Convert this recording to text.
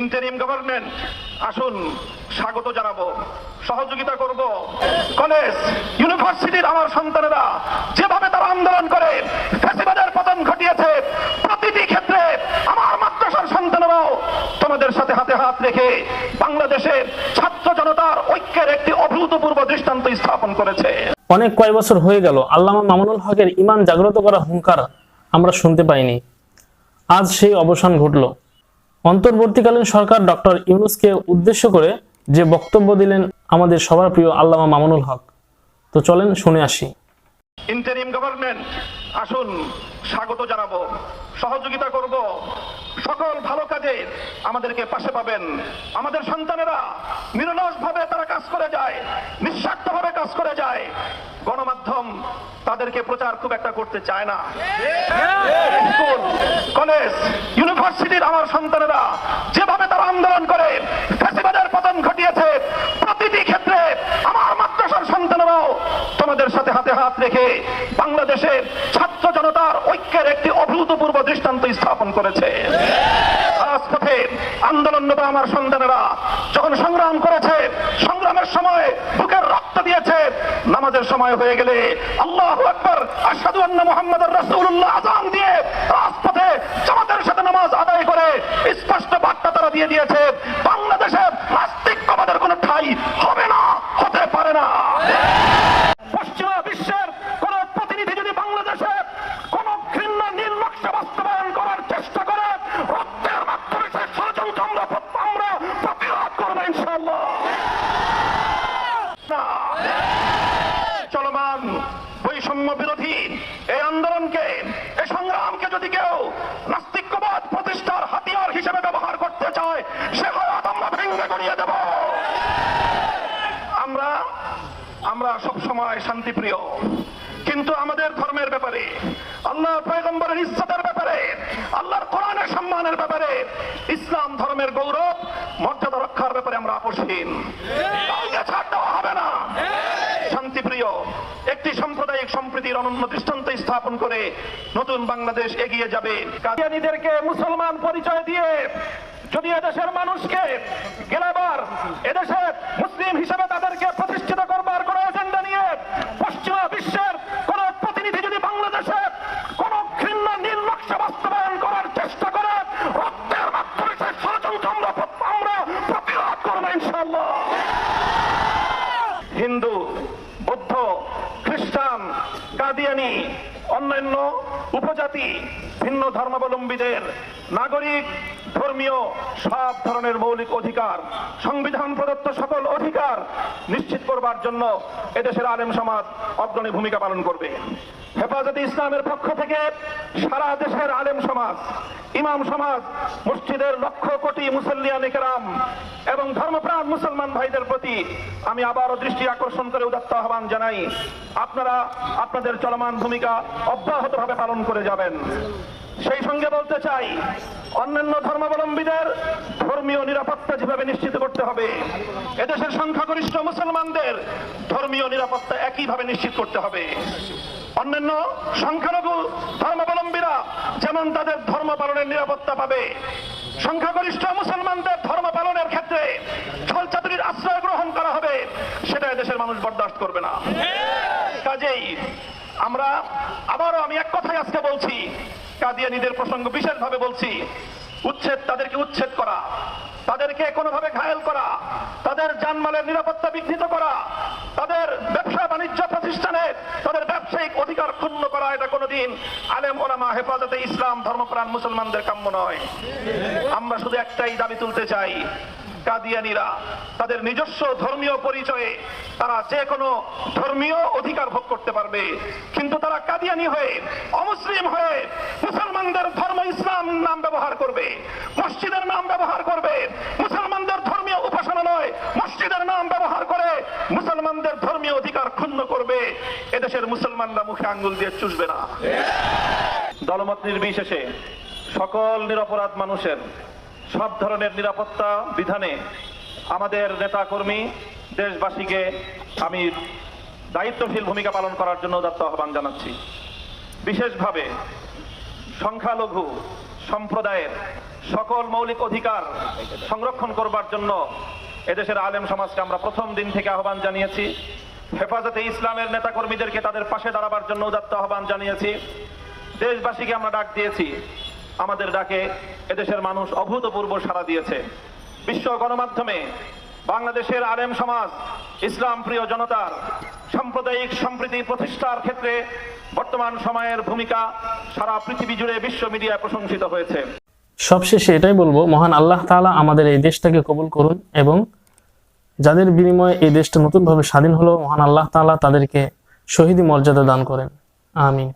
Interim government আসুন, স্বাগত জানাব, সহযোগিতা করব। কলেজ ইউনিভার্সিটির আমার সন্তানেরা, যেভাবে তারা আন্দোলন করে, ফ্যাসিবাদের পতন ঘটিয়েছে, প্রতিটি ক্ষেত্রে আমার মাদ্রাসার সন্তানেরাও তোমাদের সাথে হাতে হাত রেখে বাংলাদেশের ছাত্র জনতার ঐক্যের একটি অভূতপূর্ব দৃষ্টান্ত স্থাপন করেছে। অনেক কয় বছর হয়ে গেল, আল্লামা মামুনুল হকের ইমান জাগ্রত করা হুঙ্কার আমরা শুনতে পাইনি। আজ সেই অবসান ঘটল। অন্তর্বর্তীকালীন সরকার ডক্টর ইউনুসকে উদ্দেশ্য করে যে বক্তব্য দিলেন আমাদের সবার প্রিয় আল্লামা মামুনুল হক। তো চলেন শুনে আসি। ইন্টারিম গভর্নমেন্ট আসুন স্বাগত জানাব, সহযোগিতা করব। সকল ভালো কাজে আমাদেরকে পাশে পাবেন। আমাদের সন্তানেরা নিরলস তারা কাজ করে যায় নিঃস্বার্থ ভাবে কাজ করে যায়। গণমাধ্যম তাদেরকে প্রচার খুব একটা করতে চায় না। স্কুল কলেজ ইউনিভার্সিটির আমার সন্তানেরা যেভাবে তারা আন্দোলন করে, ফ্যাসিবাদের পতন ঘটিয়েছে, প্রতিটি ক্ষেত্রে আমার মাদ্রাসার সন্তানেরাও তোমাদের সাথে হাতে হাত রেখে বাংলাদেশের ছাত্র জনতার ঐক্যের একটি অভূতপূর্ব দৃষ্টান্ত স্থাপন করেছে। রাজপথে আন্দোলনরত আমার সন্তানেরা। যখন সংগ্রাম করেছে, সংগ্রামের সময় বুকের রক্ত দিয়েছে, নামাজের সময় হয়ে গেলে আল্লাহ আকবর আসাদু আন্না মোহাম্মদ রাসূলুল্লাহ আজান দিয়ে রাজপথে জামাতের সাথে নামাজ আদায় করে স্পষ্ট বার্তা তারা দিয়ে দিয়েছে বাংলাদেশে নাস্তিকবাদের কোনো ঠাই হবে না হতে পারে না পশ্চিমা বিশ্বের কোন প্রতিনিধি যদি বাংলাদেশে কোন ঘৃণ্য নীল নকশা বাস্তবায়ন করার চেষ্টা করে রক্তের মাধ্যমে সে ষড়যন্ত্র আমরা আমরা প্রতিরোধ করব ইনশাল্লাহ না। চলমান বৈষম্য বিরোধী এই আন্দোলনকে এই সংগ্রামকে যদি কেউ নাস্তিক্যবাদ প্রতিষ্ঠার হাতিয়ার হিসেবে ব্যবহার করতে চায় সে হাত আমরা গড়িয়ে দেব। আমরা আমরা সব সময় শান্তিপ্রিয়। কিন্তু আমাদের ধর্মের ব্যাপারে আল্লাহ পয়গম্বরের ইজ্জতের ব্যাপারে, আল্লাহর কোরআনের সম্মানের ব্যাপারে, ইসলাম ধর্মের গৌরব, মর্যাদা রক্ষার ব্যাপারে আমরা আপোষহীন। হবে না। শান্তিপ্রিয়, একটি সাম্প্রদায়িক সম্প্রীতির অনন্য দৃষ্টান্ত স্থাপন করে নতুন বাংলাদেশ এগিয়ে যাবে। কাদিয়ানীদেরকে মুসলমান পরিচয় দিয়ে যদি এদেশের মানুষকে গেলাবার এদেশে মুসলিম হিসেবে তাদেরকে প্রতিষ্ঠিত করবার কোন এজেন্ডা নিয়ে পশ্চিমা বিশ্বের কোন প্রতিনিধি যদি বাংলাদেশে কোন ঘৃণ্য নীল বাস্তবায়ন করার চেষ্টা করে, রক্তের মাধ্যমে ষড়যন্ত্র আমরা প্রতিরোধ করব ইনশাল্লাহ হিন্দু, বৌদ্ধ, খ্রিস্টান কাদিয়ানি অন্যান্য উপজাতি, ভিন্ন ধর্মাবলম্বীদের, নাগরিক ধর্মীয় সব ধরনের মৌলিক অধিকার, সংবিধান প্রদত্ত সকল অধিকার নিশ্চিত করবার জন্য এদেশের আলেম সমাজ অগ্রণী ভূমিকা পালন করবে। হেফাজতে ইসলামের পক্ষ থেকে সারা দেশের আলেম সমাজ, ইমাম সমাজ, মসজিদের লক্ষ কোটি মুসল্লিয়ান কেরাম এবং ধর্মপ্রাণ মুসলমান ভাইদের প্রতি আমি আবারও দৃষ্টি আকর্ষণ করে উদাত্ত আহ্বান জানাই, আপনারা আপনাদের চলমান ভূমিকা অব্যাহতভাবে পালন করে যাবেন। সেই সঙ্গে বলতে চাই অন্যান্য ধর্মাবলম্বীদের ধর্মীয় নিরাপত্তা যেভাবে নিশ্চিত করতে হবে, এদেশের সংখ্যাগরিষ্ঠ মুসলমানদের ধর্মীয় নিরাপত্তা একইভাবে নিশ্চিত করতে হবে। অন্যান্য সংখ্যালঘু ধর্মাবলম্বীরা যেমন তাদের ধর্ম পালনের নিরাপত্তা পাবে, সংখ্যাগরিষ্ঠ মুসলমানদের ধর্ম পালনের ক্ষেত্রে ছলচাতুরির আশ্রয় গ্রহণ করা হবে, সেটা দেশের মানুষ বরদাস্ত করবে না। কাজেই আমরা আবারও আমি এক কথাই আজকে বলছি কাদিয়ানিদের প্রসঙ্গ বিশেষভাবে বলছি। উচ্ছেদ তাদেরকে উচ্ছেদ করা, তাদেরকে কোনোভাবে ঘায়ল করা, তাদের জানমালের নিরাপত্তা বিঘ্নিত করা, তাদের ব্যবসা বাণিজ্য প্রতিষ্ঠানে তাদের ব্যবসায়িক অধিকার ক্ষুণ্ণ করা, এটা কোনোদিন আলেম ওলামা হেফাজতে ইসলাম ধর্মপ্রাণ মুসলমানদের কাম্য নয়। আমরা শুধু একটাই দাবি তুলতে চাই কাদিয়ানিরা, তাদের নিজস্ব ধর্মীয় পরিচয়ে তারা যে কোনো ধর্মীয় অধিকার ভোগ করতে পারবে। কিন্তু তারা কাদিয়ানি হয়ে, অমুসলিম হয়ে মুসলমানদের ধর্ম ইসলাম নাম ব্যবহার করবে। মসজিদের নাম ব্যবহার করবে। মুসলমানদের ধর্মীয় উপাসনা নয় মসজিদের নাম ব্যবহার করে মুসলমানদের ধর্মীয় অধিকার ক্ষুণ্ণ করবে। এদেশের মুসলমানরা মুখে আঙ্গুল দিয়ে চুষবে না। দলমত নির্বিশেষে সকল নিরপরাধ মানুষের সব ধরনের নিরাপত্তা বিধানে আমাদের নেতাকর্মী দেশবাসীকে আমি দায়িত্বশীল ভূমিকা পালন করার জন্য উদাত্ত আহ্বান জানাচ্ছি। বিশেষভাবে সংখ্যালঘু সম্প্রদায়ের সকল মৌলিক অধিকার সংরক্ষণ করবার জন্য এদেশের আলেম সমাজকে আমরা প্রথম দিন থেকে আহ্বান জানিয়েছি। হেফাজতে ইসলামের নেতাকর্মীদেরকে তাদের পাশে দাঁড়াবার জন্য উদাত্ত আহ্বান জানিয়েছি। দেশবাসীকে আমরা ডাক দিয়েছি আমাদের ডাকে এদেশের মানুষ অভূতপূর্ব সাড়া দিয়েছে। বিশ্ব গণমাধ্যমে বাংলাদেশের আলেম সমাজ, ইসলাম প্রিয় জনতার সাম্প্রদায়িক সম্প্রীতি প্রতিষ্ঠার ক্ষেত্রে বর্তমান সময়ের ভূমিকা সারা পৃথিবী জুড়ে বিশ্ব মিডিয়ায় প্রশংসিত হয়েছে। সবশেষে এটাই বলব, মহান আল্লাহ তাআলা আমাদের এই দেশটাকে কবুল করুন এবং যাদের বিনিময়ে এই দেশটা নতুনভাবে স্বাধীন হলো, মহান আল্লাহ তাআলা তাদেরকে শহীদি মর্যাদা দান করেন। আমিন।